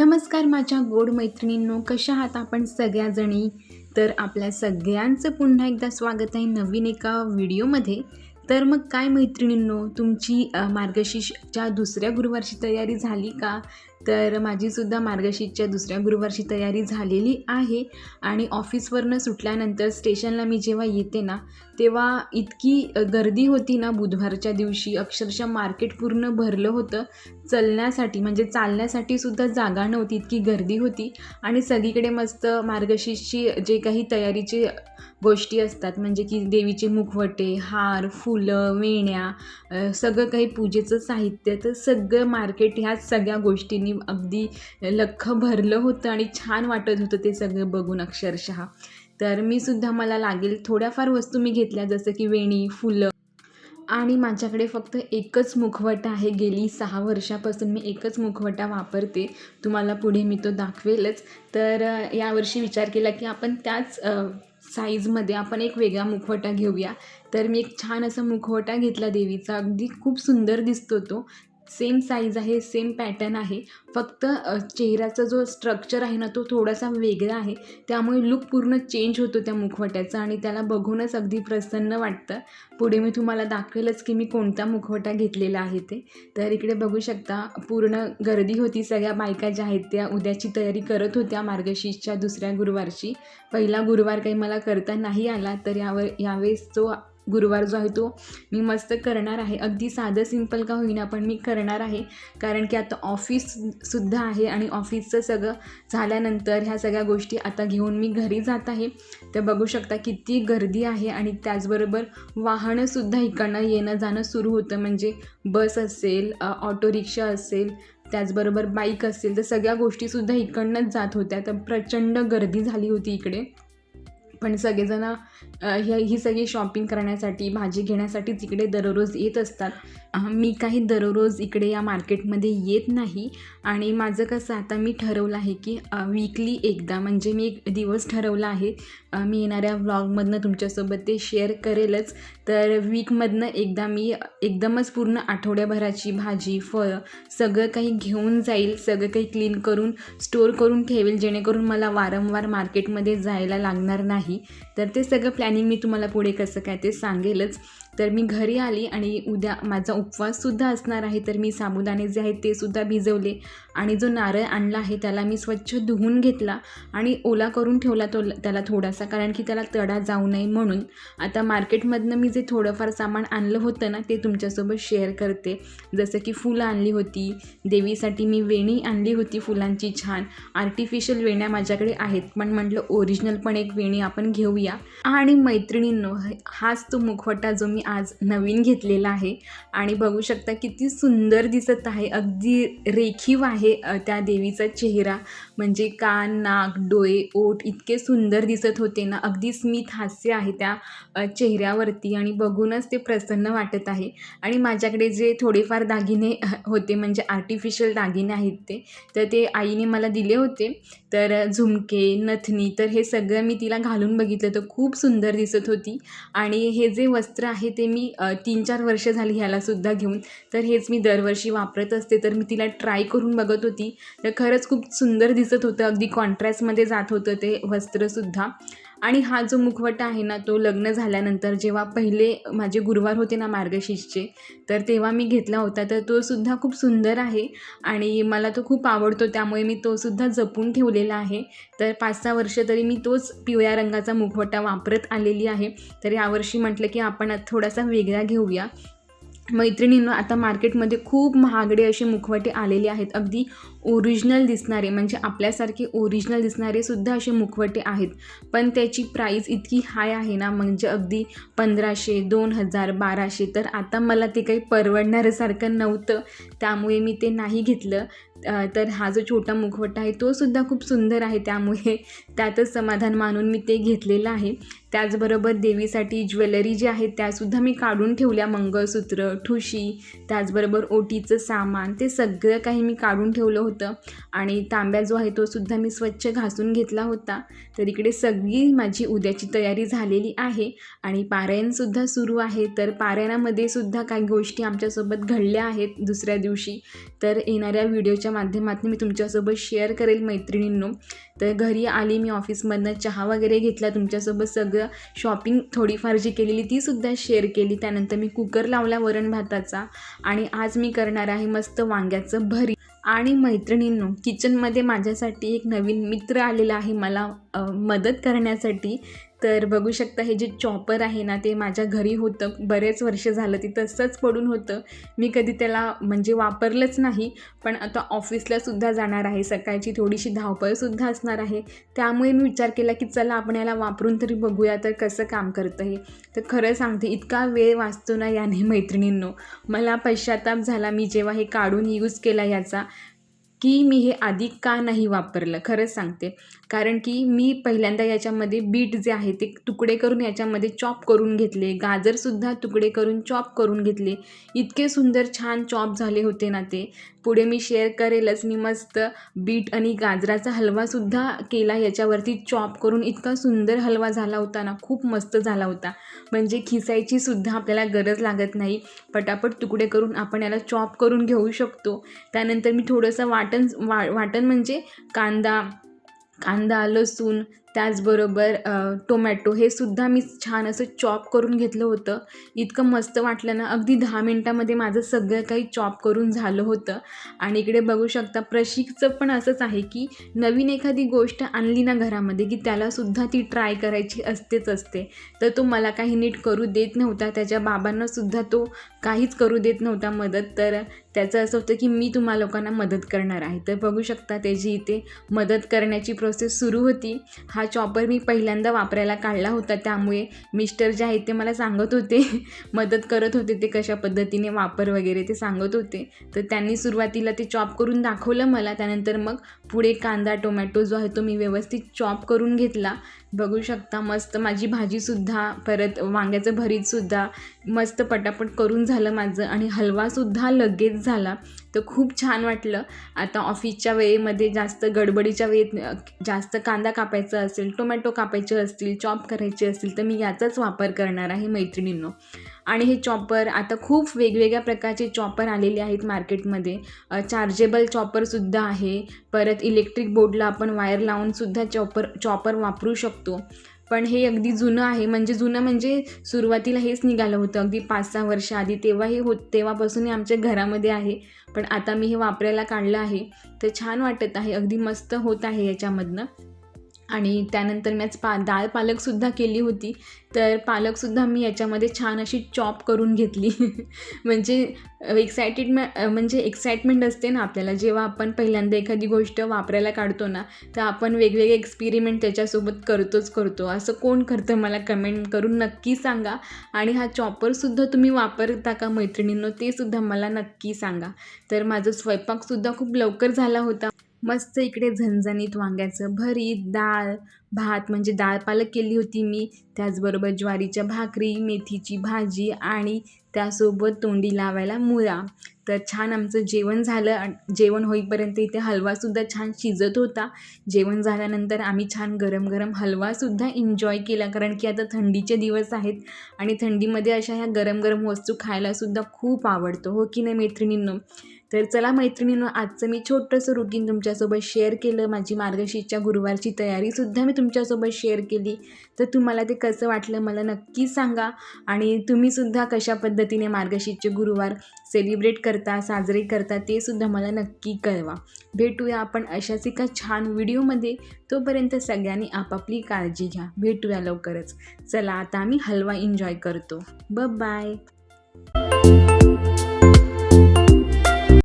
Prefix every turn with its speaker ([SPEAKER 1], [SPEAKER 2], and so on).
[SPEAKER 1] नमस्कार माझ्या गोड मैत्रिणींनो कशा आहात आपण सगळ्याजणी? तर आपल्या सगळ्यांचं पुन्हा एकदा स्वागत आहे नवीन एका व्हिडिओमध्ये. तर मग काय मैत्रिणींनो तुमची मार्गशीर्षच्या दुसऱ्या गुरुवारची तयारी झाली का? तर माझीसुद्धा मार्गशीर्षच्या दुसऱ्या गुरुवारची तयारी झालेली आहे आणि ऑफिसवरनं सुटल्यानंतर स्टेशनला मी जेव्हा येते ना तेव्हा इतकी गर्दी होती ना बुधवारच्या दिवशी. अक्षरशः मार्केट पूर्ण भरलं होतं. चलण्यासाठी म्हणजे चालण्यासाठी सुद्धा जागा नव्हती इतकी गर्दी होती. आणि सगळीकडे मस्त मार्गशीर्षची जे काही तयारीचे गोष्टी असतात म्हणजे की देवीचे मुखवटे हार फुलं वेण्या सगळं काही पूजेचं साहित्य तर सगळं मार्केट ह्या सगळ्या गोष्टींनी अगदी लख्ख भरलं होतं आणि छान वाटत होतं ते सगळं बघून अक्षरशः. तर मी सुद्धा मला लागेल थोड्याफार वस्तू मी घेतल्या जसं की वेणी फुलं. आणि माझ्याकडे फक्त एकच मुखवटा आहे. गेली सहा वर्षापासून मी एकच मुखवटा वापरते. तुम्हाला पुढे मी तो दाखवेलच. तर यावर्षी विचार केला की आपण त्याच साईजमध्ये आपण एक वेगळा मुखवटा घेऊया. तर मी एक छान असा मुखवटा घेतला देवीचा. अगदी खूप सुंदर दिसतो तो. सेम साईज आहे सेम पॅटर्न आहे. फक्त चेहऱ्याचा जो स्ट्रक्चर आहे ना तो थोडासा वेगळा आहे. त्यामुळे लुक पूर्ण चेंज होतो त्या मुखवट्याचा आणि त्याला बघूनच अगदी प्रसन्न वाटतं. पुढे मी तुम्हाला दाखवेलच की मी कोणता मुखवटा घेतलेला आहे ते. तर इकडे बघू शकता पूर्ण गर्दी होती सगळ्या बायका ज्या आहेत त्या उद्याची तयारी करत होत्या मार्गशीर्षच्या दुसऱ्या गुरुवारची. पहिला गुरुवार काही मला करता नाही आला तर यावर यावेळेस जो गुरुवार जो आहे तो मी मस्त करणार आहे. अगदी साधं सिंपल का होईना पण मी करणार आहे. कारण की आता ऑफिससुद्धा आहे आणि ऑफिसचं सगळं झाल्यानंतर ह्या सगळ्या गोष्टी आता घेऊन मी घरी जात आहे. तर बघू शकता किती गर्दी आहे आणि त्याचबरोबर वाहनंसुद्धा इकडनं येणं जाणं सुरू होतं. म्हणजे बस असेल ऑटो रिक्षा असेल त्याचबरोबर बाईक असेल तर सगळ्या गोष्टीसुद्धा इकडनंच जात होत्या. तर प्रचंड गर्दी झाली होती इकडे. पण सगळेजणं ह्या ही सगळी शॉपिंग करण्यासाठी भाजी घेण्यासाठी तिकडे दररोज येत असतात. मी काही दररोज इकडे या मार्केटमध्ये येत नाही. आणि माझं कसं आता मी ठरवलं आहे की वीकली एकदा म्हणजे मी एक दिवस ठरवला आहे मी येणाऱ्या व्लॉगमधनं तुमच्यासोबत ते शेअर करेलच. तर वीकमधनं एकदा मी एकदमच पूर्ण आठवड्याभराची भाजी फळं सगळं काही घेऊन जाईल सगळं काही क्लीन करून स्टोअर करून ठेवेल जेणेकरून मला वारंवार मार्केटमध्ये जायला लागणार नाही. तर ते सगळं प्लॅनिंग मी तुम्हाला पुढे कसं काय ते सांगेलच. तर मी घरी आली आणि उद्या माझा उपवाससुद्धा असणार आहे. तर मी साबुदाणे जे आहेत ते सुद्धा भिजवले आणि जो नारळ आणला आहे त्याला मी स्वच्छ धुवून घेतला आणि ओला करून ठेवला तो त्याला थोडासा कारण की त्याला तडा जाऊ नये म्हणून. आता मार्केटमधनं मी जे थोडंफार सामान आणलं होतं ना ते तुमच्यासोबत शेअर करते. जसं की फुलं आणली होती देवीसाठी मी वेणी आणली होती फुलांची छान. आर्टिफिशियल वेण्या माझ्याकडे आहेत पण म्हटलं ओरिजिनल पण एक वेणी आपण घेऊया. आणि मैत्रिणींनो हाच तो मुखवटा जो मी आज नवीन घेतलेला आहे. आणि बघू शकता किती सुंदर दिसत आहे. अगदी रेखीव आहे त्या देवीचा चेहरा. म्हणजे कान नाक डोळे ओठ इतके सुंदर दिसत होते ना. अगदी स्मित हास्य आहे त्या चेहऱ्यावरती. आणि बघूनच ते प्रसन्न वाटत आहे. आणि माझ्याकडे जे थोडेफार दागिने होते म्हणजे आर्टिफिशियल दागिने आहेत ते तर ते आईने मला दिले होते. तर झुमके नथनी तर हे सगळं मी तिला घालून बघितलं. तर खूप सुंदर दिसत होती. आणि हे जे वस्त्र आहे ते मी तीन चार वर्ष झाली ह्यालासुद्धा घेऊन. तर हेच मी दरवर्षी वापरत असते. तर मी तिला ट्राय करून बघत होती. तर खरंच खूप सुंदर दिसत होतं. अगदी कॉन्ट्रॅस्टमध्ये जात होतं ते वस्त्रसुद्धा आणि हा जो मुखवटा आहे ना तो लग्न झाल्यानंतर जेव्हा पहिले माझे गुरुवार होते ना मार्गशीर्षचे तर तेव्हा मी घेतला होता. तर तो सुद्धा खूप सुंदर आहे आणि मला तो खूप आवडतो. त्यामुळे मी तो सुद्धा जपून ठेवलेला आहे. तर पाच सहा वर्ष तरी मी तोच पिवळ्या रंगाचा मुखवटा वापरत आलेली आहे. तर यावर्षी म्हटलं की आपण थोडासा वेगळा घेऊया. मैत्रिणींना आता मार्केटमध्ये खूप महागडे असे मुखवटे आलेले आहेत. अगदी ओरिजिनल दिसणारे म्हणजे आपल्यासारखे ओरिजिनल दिसणारे सुद्धा असे मुखवटे आहेत. पण त्याची प्राईस इतकी हाय आहे ना म्हणजे अगदी पंधराशे दोन हजार बाराशे. तर आता मला ते काही परवडणाऱ्यासारखं नव्हतं. त्यामुळे मी ते नाही घेतलं. तर हा जो छोटा मुखवटा आहे तो सुद्धा खूप सुंदर आहे. त्यामुळे त्यातच समाधान मानून मी ते घेतलेलं आहे. त्याचबरोबर देवीसाठी ज्वेलरी जी आहे त्यासुद्धा मी काढून ठेवल्या. मंगळसूत्र ठुशी त्याचबरोबर ओटीचं सामान ते सगळं काही मी काढून ठेवलं होतं. होतं. आणि तांब्या जो आहे तो सुद्धा मी स्वच्छ घासून घेतला होता. तर इकडे सगळी माझी उद्याची तयारी झालेली आहे. आणि पारायणसुद्धा सुरू आहे. तर पारायणामध्ये सुद्धा काही गोष्टी आमच्यासोबत घडल्या आहेत दुसऱ्या दिवशी. तर येणाऱ्या व्हिडिओच्या व्हिडिओच्या माध्यमातून मी तुमच्यासोबत शेअर करेल मैत्रिणींनो. तर घरी आली मी ऑफिसमधनं चहा वगैरे घेतला. तुमच्यासोबत सगळं शॉपिंग थोडीफार जी केलेली तीसुद्धा शेअर केली. त्यानंतर मी कुकर लावला वरण भाताचा. आणि आज मी करणार आहे मस्त वांग्याचं भरी. आणि मैत्रिणींनो किचनमध्ये माझ्यासाठी एक नवीन मित्र आलेला आहे. मला मदत करण्यासाठी तर बघू शकता हे जे चॉपर आहे ना ते माझ्या घरी होतं. बरेच वर्ष झालं ते तसंच पडून होतं. मी कधी त्याला म्हणजे वापरलंच नाही पण आता ऑफिसला सुद्धा जाणार आहे. सकाळची थोडीशी धावपळसुद्धा असणार आहे. त्यामुळे मी विचार केला की चला आपण याला वापरून तरी बघूया तर कसं काम करतं हे. तर खरं सांगते इतका वेळ वाचतो ना याने मैत्रिणींनो. मला पश्चाताप झाला मी जेव्हा हे काढून यूज केला याचा. की मी हे आधी का नाही वापरलं? खरंच सांगते. कारण की मी पहिल्यांदा याच्यामध्ये बीट जे आहे ते तुकडे करून याच्यामध्ये चॉप करून घेतले. गाजरसुद्धा तुकडे करून चॉप करून घेतले. इतके सुंदर छान चॉप झाले होते ना ते. पुढे मी शेअर करेलच. मी मस्त बीट आणि गाजराचा हलवासुद्धा केला याच्यावरती चॉप करून. इतका सुंदर हलवा झाला होता ना. खूप मस्त झाला होता. म्हणजे खिसायची सुद्धा आपल्याला गरज लागत नाही. पटापट तुकडे करून आपण याला चॉप करून घेऊ शकतो. त्यानंतर मी थोडंसं वाटण वा वाटण म्हणजे कांदा कांदा लसूण त्याचबरोबर टोमॅटो हे सुद्धा मी छान असं चॉप करून घेतलं होतं. इतकं मस्त वाटलं ना अगदी दहा मिनटामध्ये माझं सगळं काही चॉप करून झालं होतं. आणि इकडे बघू शकता प्रशिकचं पण असंच आहे की नवीन एखादी गोष्ट आणली ना घरामध्ये की त्यालासुद्धा ती ट्राय करायची असतेच असते. तर तो मला काही नीट करू देत नव्हता त्याच्या बाबांनासुद्धा तो काहीच करू देत नव्हता मदत. तर त्याचं असं होतं की मी तुम्हा लोकांना मदत करणार आहे. तर बघू शकता त्याची इथे मदत करण्याची प्रोसेस सुरू होती. हा हा चॉपर मी पहिल्यांदा वापरायला काढला होता. त्यामुळे मिस्टर जे आहेत ते मला सांगत होते. मदत करत होते ते कशा पद्धतीने वापर वगैरे ते सांगत होते. तर त्यांनी सुरुवातीला ते चॉप करून दाखवलं मला. त्यानंतर मग पुढे कांदा टोमॅटो जो आहे तो मी व्यवस्थित चॉप करून घेतला. बघू शकता मस्त माझी भाजीसुद्धा परत वांग्याचं भरीतसुद्धा मस्त पटापट करून झालं माझं आणि हलवासुद्धा लगेच झाला. तर खूप छान वाटलं. आता ऑफिसच्या वेळेमध्ये जास्त गडबडीच्या वेळेत जास्त कांदा कापायचा असेल टोमॅटो कापायचे असतील चॉप करायचे असतील तर मी याचाच वापर करणार आहे मैत्रिणींनो. आणि हे चॉपर आता खूप वेगवेगळ्या प्रकारचे चॉपर आलेले आहेत मार्केटमध्ये चार्जेबल चॉपरसुद्धा आहे. परत इलेक्ट्रिक बोर्डला आपण वायर लावूनसुद्धा चॉपर चॉपर वापरू शकतो. पण हे अगदी जुनं आहे. म्हणजे जुनं म्हणजे सुरुवातीला हेच निघालं होतं. अगदी पाच सहा वर्ष आधी तेव्हा हे होत तेव्हापासून हे आमच्या घरामध्ये आहे. पण आता मी हे वापरायला काढलं आहे. तर छान वाटत आहे. अगदी मस्त होत आहे याच्यामधनं. आणि त्यानंतर मी आज पा डाळ पालकसुद्धा केली होती. तर पालकसुद्धा मी याच्यामध्ये छान अशी चॉप करून घेतली. म्हणजे एक्सायटेड म्हणजे एक्साइटमेंट असते ना आपल्याला. जेव्हा आपण पहिल्यांदा एखादी गोष्ट वापरायला काढतो ना तर आपण वेगवेगळे एक्सपेरिमेंट त्याच्यासोबत करतोच करतो. असं कोण करतं मला कमेंट करून नक्की सांगा. आणि हा चॉपरसुद्धा तुम्ही वापरता का मैत्रिणींनो तेसुद्धा मला नक्की सांगा. तर माझं स्वयंपाकसुद्धा खूप लवकर झाला होता. मस्त इकडे झणझणीत वांग्याचं भरीत डाळ भात म्हणजे डाळ पालक केली होती मी. त्याचबरोबर ज्वारीच्या भाकरी मेथीची भाजी आणि त्यासोबत तोंडी लावायला मुळा. तर छान आमचं जेवण झालं. जेवण होईपर्यंत इथे हलवासुद्धा छान शिजत होता. जेवण झाल्यानंतर आम्ही छान गरम गरम हलवासुद्धा एन्जॉय केला. कारण की आता थंडीचे दिवस आहेत आणि थंडीमध्ये अशा ह्या गरम गरम वस्तू खायलासुद्धा खूप आवडतो. हो की नाही मैत्रिणींनो? तर चला मैत्रिणीनं आजचं मी छोटंसं रुटीन तुमच्यासोबत शेअर केलं. माझी मार्गशीरच्या गुरुवारची तयारीसुद्धा मी तुमच्यासोबत शेअर केली. तर तुम्हाला ते कसं वाटलं मला नक्की सांगा. आणि तुम्हीसुद्धा कशा पद्धतीने मार्गशीरचे गुरुवार सेलिब्रेट करता साजरे करता ते सुद्धा मला नक्की कळवा. भेटूया आपण अशाच एका छान व्हिडिओमध्ये तोपर्यंत सगळ्यांनी आपापली काळजी घ्या. भेटूया लवकरच. चला आता आम्ही हलवा एन्जॉय करतो. ब बाय